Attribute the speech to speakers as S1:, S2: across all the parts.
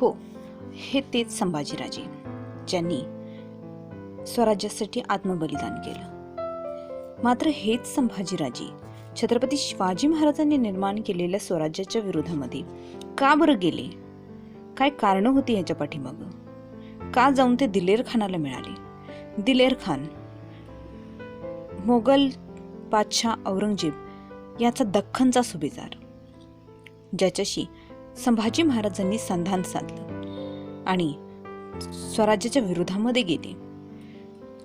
S1: हो हे तेच संभाजीराजे ज्यांनी स्वराज्यासाठी आत्मबलिदान केलं. मात्र हेच संभाजीराजे छत्रपती शिवाजी महाराजांनी निर्माण केलेल्या स्वराज्याच्या विरोधामध्ये का बरं गेले? काय कारणं होती याच्या पाठीमागं? का जाऊन ते दिलेर खानाला मिळाले? दिलेर खान मोगल बादशाह औरंगजेब याचा दख्खनचा सुभेदार ज्याच्याशी संभाजी महाराजांनी संधान साधलं आणि स्वराज्याच्या विरोधामध्ये गेले.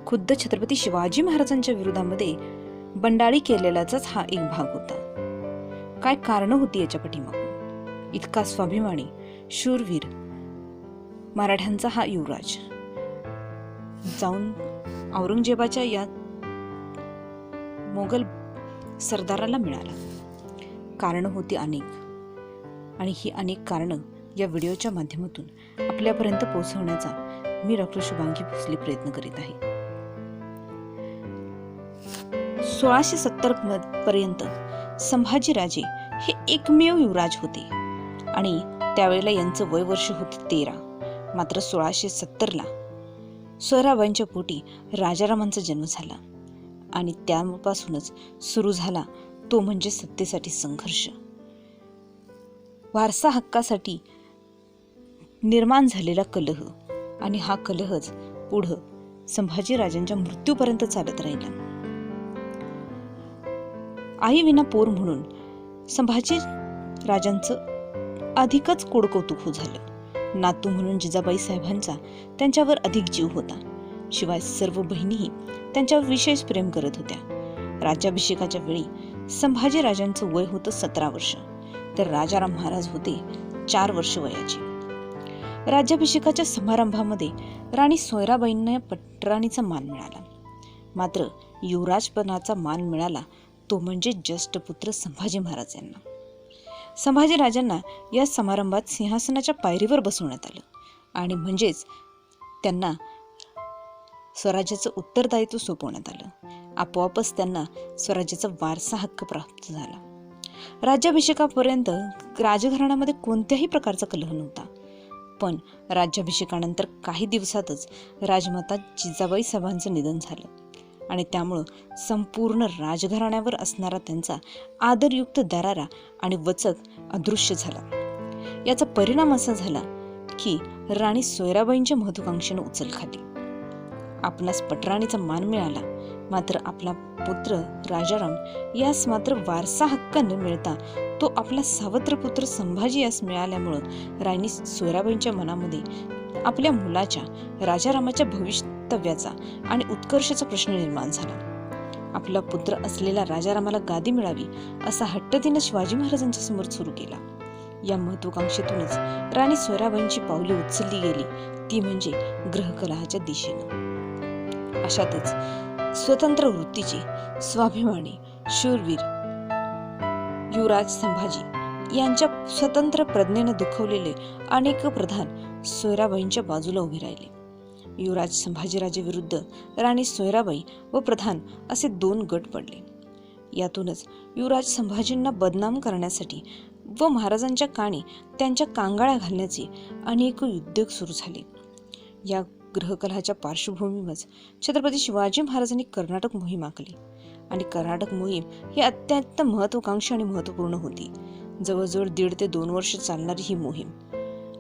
S1: खुद्द छत्रपती शिवाजी महाराजांच्या विरोधामध्ये बंडाळी केलेल्याचाच हा एक भाग होता. काय कारणं होती याच्या पाठीमागून इतका स्वाभिमानी शूरवीर मराठ्यांचा हा युवराज. जाऊन औरंगजेबाच्या या मोगल सरदाराला मिळाला. कारणं होती अनेक. आणि ही अनेक कारणं या व्हिडिओच्या माध्यमातून आपल्यापर्यंत पोहोचवण्याचा मी डॉक्टर शुभांगी भोसले प्रयत्न करीत आहे. सोळाशे सत्तर पर्यंत संभाजीराजे हे एकमेव युवराज होते आणि त्यावेळेला यांचं वय वर्ष होते तेरा. मात्र सोळाशे सत्तरला सोयराबाईंच्या पोटी राजारामांचा जन्म झाला आणि त्यापासूनच सुरू झाला तो म्हणजे सत्तेसाठी संघर्ष. वारसा हक्कासाठी निर्माण झालेला कलह. आणि हा कलहच पुढं संभाजीराजांच्या मृत्यूपर्यंत चालत राहिला. आईविना पोर म्हणून संभाजी राजांचं अधिकच कोडकौतुक हो झालं. नातू म्हणून जिजाबाई साहेबांचा त्यांच्यावर अधिक जीव होता. शिवाय सर्व बहिणीही त्यांच्यावर विशेष प्रेम करत होत्या. राज्याभिषेकाच्या वेळी संभाजी राजांचं वय होतं सतरा वर्ष. तर राजाराम महाराज होते चार वर्ष वयाचे. राज्याभिषेकाच्या समारंभामध्ये राणी सोयराबाईंना पटराणीचा मान मिळाला. मात्र युवराजपणाचा मान मिळाला तो म्हणजे ज्येष्ठ पुत्र संभाजी महाराज यांना संभाजी राजांना या समारंभात सिंहासनाच्या पायरीवर बसवण्यात आलं आणि म्हणजेच त्यांना स्वराज्याचं उत्तरदायित्व सोपवण्यात आलं. आपोआपच त्यांना स्वराज्याचा वारसा हक्क प्राप्त झाला. राज्याभिषेकापर्यंत राजघराण्यामध्ये कोणत्याही प्रकारचा कलह नव्हता. पण राज्याभिषेकानंतर काही दिवसातच राजमाता जिजाबाई साहेबांचं निधन झालं आणि त्यामुळं संपूर्ण राजघराण्यावर असणारा त्यांचा आदरयुक्त दरारा आणि वचक अदृश्य झाला. याचा परिणाम असा झाला की राणी सोयराबाईंच्या महत्वाकांक्षेनं उचल खाली. आपणास पटराणीचा मान मिळाला. मात्र आपला पुत्र राजाराम यास मात्र वारसा हक्क न मिळता तो आपला सावत्र पुत्र संभाजी यास मिळाल्यामुळं राणी सोयराबाईंच्या मनामध्ये आपल्या मुलाच्या राजारामाच्या भवितव्याचा आणि उत्कर्षाचा प्रश्न निर्माण झाला. आपला पुत्र असलेला राजारामाला गादी मिळावी असा हट्ट तिनं शिवाजी महाराजांच्या समोर सुरू केला. या महत्वाकांक्षेतूनच राणी सोयराबाईंची पावले उचलली गेली. ती म्हणजे ग्रहकलहाच्या दिशेनं. अशातच स्वतंत्र वृत्तीचे स्वाभिमानी शूरवीर युवराज संभाजी यांच्या स्वतंत्र प्रज्ञेनं दुखवलेले अनेक प्रधान सोयराबाईंच्या बाजूला उभे राहिले. युवराज संभाजीराजे विरुद्ध राणी सोयराबाई व प्रधान असे दोन गट पडले. यातूनच युवराज संभाजींना बदनाम करण्यासाठी व महाराजांच्या काणी त्यांच्या कांगाळ्या घालण्याचे अनेक उद्योग सुरू झाले. या ग्रहकलाच्या पार्श्वभूमीवरच छत्रपती शिवाजी महाराजांनी कर्नाटक मोहीम आखली. आणि कर्नाटक मोहीम ही अत्यंत महत्वाकांक्षी आणि महत्त्वपूर्ण होती. जवळजवळ दीड ते दोन वर्ष चालणारी ही मोहीम.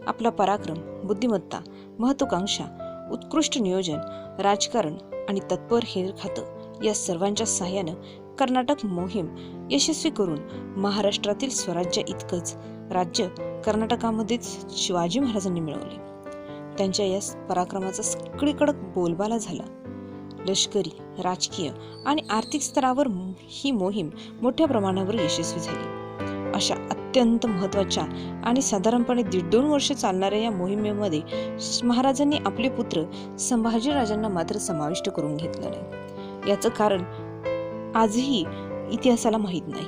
S1: आपला पराक्रम बुद्धिमत्ता महत्वाकांक्षा उत्कृष्ट नियोजन राजकारण आणि तत्पर हेर खातं या सर्वांच्या सहाय्यानं कर्नाटक मोहीम यशस्वी करून महाराष्ट्रातील स्वराज्य इतकंच राज्य कर्नाटकामध्येच शिवाजी महाराजांनी मिळवले. त्यांच्या या पराक्रमाचा सगळीकडक बोलबाला झाला. लष्करी राजकीय आणि आर्थिक स्तरावर ही मोहीम मोठ्या प्रमाणावर यशस्वी झाली. अशा अत्यंत महत्त्वाच्या आणि साधारणपणे दीड दोन वर्ष चालणाऱ्या या मोहिमेमध्ये महाराजांनी आपले पुत्र संभाजीराजांना मात्र समाविष्ट करून घेतलं नाही. याचं कारण आजही इतिहासाला माहीत नाही.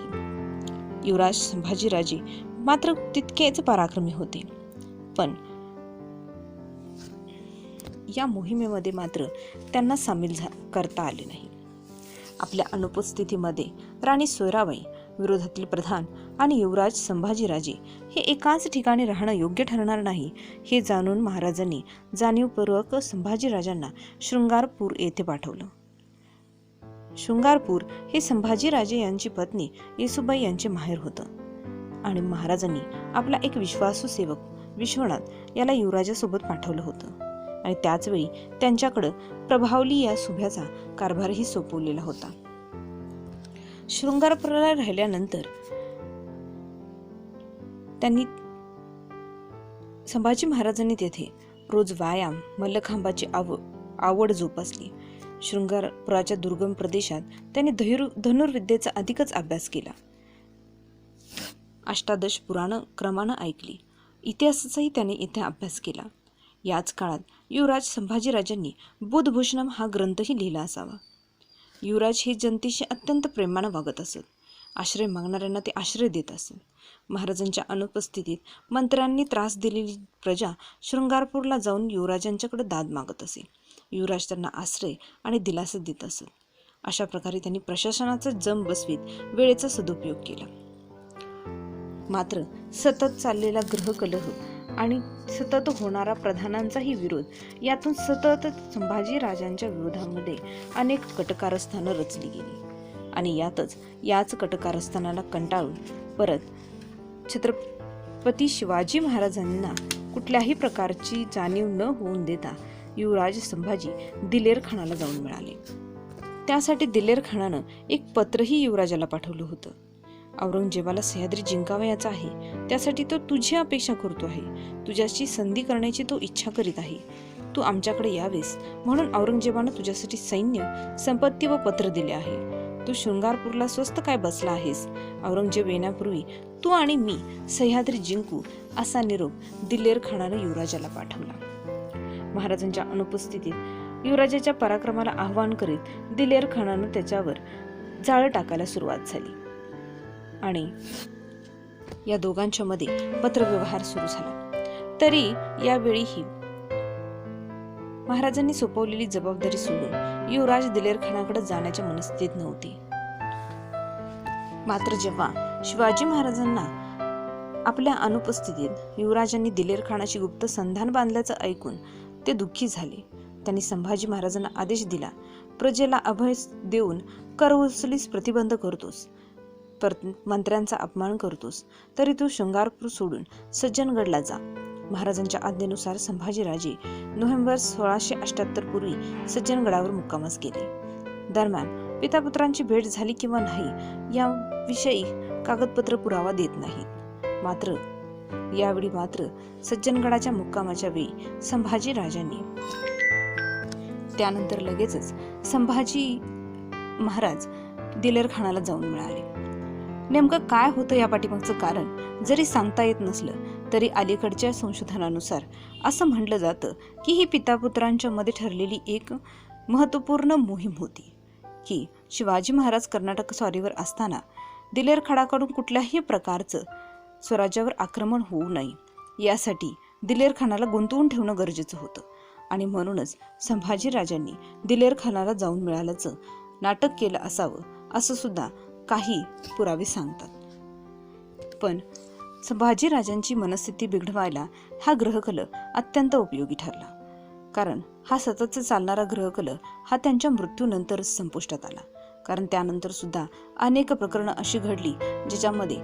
S1: युवराज संभाजीराजे मात्र तितकेच पराक्रमी होते. पण या मोहिमेमध्ये मात्र त्यांना सामील झा करता आले नाही. आपल्या अनुपस्थितीमध्ये राणी सोयराबाई विरोधातील प्रधान आणि युवराज संभाजीराजे हे एकाच ठिकाणी राहणं योग्य ठरणार नाही हे जाणून महाराजांनी जाणीवपूर्वक संभाजीराजांना शृंगारपूर येथे पाठवलं. शृंगारपूर हे संभाजीराजे यांची पत्नी येसुबाई यांचे माहेर होतं आणि महाराजांनी आपला एक विश्वासू सेवक विश्वनाथ याला युवराजासोबत पाठवलं होतं. आणि त्याचवेळी त्यांच्याकडं प्रभावली या सुभ्याचा कारभारही सोपवलेला होता. शृंगारपुराला राहिल्यानंतर त्यांनी संभाजी महाराजांनी तेथे रोज व्यायाम मल्लखांबाची आव आवड जोपासली. शृंगारपुराच्या दुर्गम प्रदेशात त्यांनी धैर्य धनुर्विद्येचा अधिकच अभ्यास केला. अष्टादश पुराणं क्रमानं ऐकली. इतिहासाचाही त्याने इथे अभ्यास केला. याच काळात युवराज संभाजीराजांनी बुधभूषणम हा ग्रंथही लिहिला असावा. युवराज हे जनतेशी अत्यंत प्रेमानं वागत असत. आश्रय मागणाऱ्यांना ते आश्रय देत असत. महाराजांच्या अनुपस्थितीत मंत्र्यांनी त्रास दिलेली प्रजा शृंगारपूरला जाऊन युवराजांच्याकडे दाद मागत असे. युवराज त्यांना आश्रय आणि दिलासा देत असत. अशा प्रकारे त्यांनी प्रशासनाचा जम बसवीत वेळेचा सदुपयोग केला. मात्र सतत चाललेला ग्रहकलह आणि सतत होणारा प्रधानांचाही विरोध. यातून सतत संभाजी राजांच्या विरोधामध्ये अनेक कटकारस्थानं रचली गेली. आणि यातच याच कटकारस्थानाला कंटाळून परत छत्रपती शिवाजी महाराजांना कुठल्याही प्रकारची जाणीव न होऊन देता युवराज संभाजी दिलेर खानाला जाऊन मिळाले. त्यासाठी दिलेर खानानं एक पत्रही युवराजाला पाठवलं होतं. औरंगजेबाला सह्याद्री जिंकावयाचा आहे. त्यासाठी तो तुझी अपेक्षा करतो आहे. तुझ्याशी संधी करण्याची तो इच्छा करीत आहे. तू आमच्याकडे यावेस. म्हणून औरंगजेबानं तुझ्यासाठी सैन्य संपत्ती व पत्र दिले आहे. तू शृंगारपूरला स्वस्त काय बसला आहेस? औरंगजेब येण्यापूर्वी तू आणि मी सह्याद्री जिंकू असा निरोप दिलेर खानानं युवराजाला पाठवला. महाराजांच्या अनुपस्थितीत युवराजाच्या पराक्रमाला आव्हान करीत दिलेर खानानं त्याच्यावर जाळं टाकायला सुरुवात झाली. आणि या दोघांच्या मध्ये पत्रव्यवहार सुरू झाला. तरी यावेळीही महाराजांनी सोपवलेली जबाबदारी सोडून युवराज दिलेर खानाकडे जाण्याच्या मनस्थितीत नव्हते. मात्र जेव्हा शिवाजी महाराजांना आपल्या अनुपस्थितीत युवराजांनी दिलेर खानाची गुप्त संधान बांधल्याचं ऐकून ते दुःखी झाले. त्यांनी संभाजी महाराजांना आदेश दिला प्रजेला अभय देऊन करवसुलीस प्रतिबंध करतोस. पर मंत्र्यांचा अपमान करतोस तरी तू शृंगारपूर सोडून सज्जनगडला जा. महाराजांच्या आज्ञेनुसार संभाजीराजे नोव्हेंबर सोळाशे अठ्याहत्तर पूर्वी सज्जनगडावर मुक्कामास गेले दरम्यान पितापुत्रांची भेट झाली किंवा नाही याविषयी कागदपत्र पुरावा देत नाहीत. मात्र यावेळी मात्र सज्जनगडाच्या मुक्कामाच्या वेळी संभाजी राजांनी त्यानंतर लगेचच संभाजी महाराज दिलेर खानाला जाऊन मिळाले. नेमकं काय होतं या पाठीमागचं कारण जरी सांगता येत नसलं तरी अलीकडच्या संशोधनानुसार असं म्हटलं जातं की ही पितापुत्रांच्या मध्ये ठरलेली एक महत्त्वपूर्ण मोहीम होती. की शिवाजी महाराज कर्नाटक स्वारीवर असताना दिलेर खाडाकडून कुठल्याही प्रकारचं स्वराज्यावर आक्रमण होऊ नये यासाठी दिलेर खानाला गुंतवून ठेवणं गरजेचं होतं. आणि म्हणूनच संभाजी राजांनी दिलेर खानाला जाऊन मिळाल्याचं नाटक केलं असावं असं सुद्धा काही पुरावे सांगतात. पण संभाजीराजांची मनस्थिती बिघडवायला हा ग्रहकल अत्यंत उपयोगी ठरला. कारण हा सतत चालणारा ग्रहकल हा त्यांच्या मृत्यूनंतरच संपुष्टात आला. कारण त्यानंतर सुद्धा अनेक प्रकरणं अशी घडली ज्याच्यामध्ये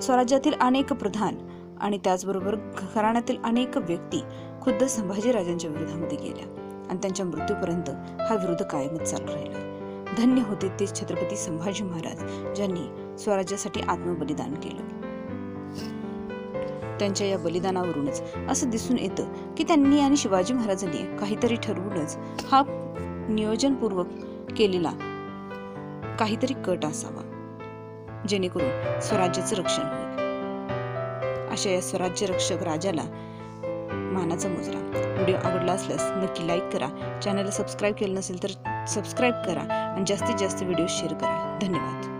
S1: स्वराज्यातील अनेक प्रधान आणि त्याचबरोबर घराण्यातील अनेक व्यक्ती खुद्द संभाजीराजांच्या विरोधामध्ये गेल्या आणि त्यांच्या मृत्यूपर्यंत हा विरोध कायमच चालू राहिला. धन्य होते ते छत्रपती संभाजी महाराज ज्यांनी स्वराज्यासाठी आत्मबलिदान केलं. त्यांच्या या बलिदानावरूनच असं दिसून येतं की त्यांनी आणि शिवाजी महाराजांनी काहीतरी ठरवूनच हा नियोजनपूर्वक केलेला काहीतरी कट असावा जेणेकरून स्वराज्याचं रक्षण होईल. अशा या स्वराज्य रक्षक राजाला मानाचा मुजरा. व्हिडिओ आवडला असल्यास नक्की लाईक करा. चॅनलला सबस्क्राईब केलं नसेल तर सबस्क्राईब करा आणि जास्तीत जास्त व्हिडिओ शेअर करा. धन्यवाद.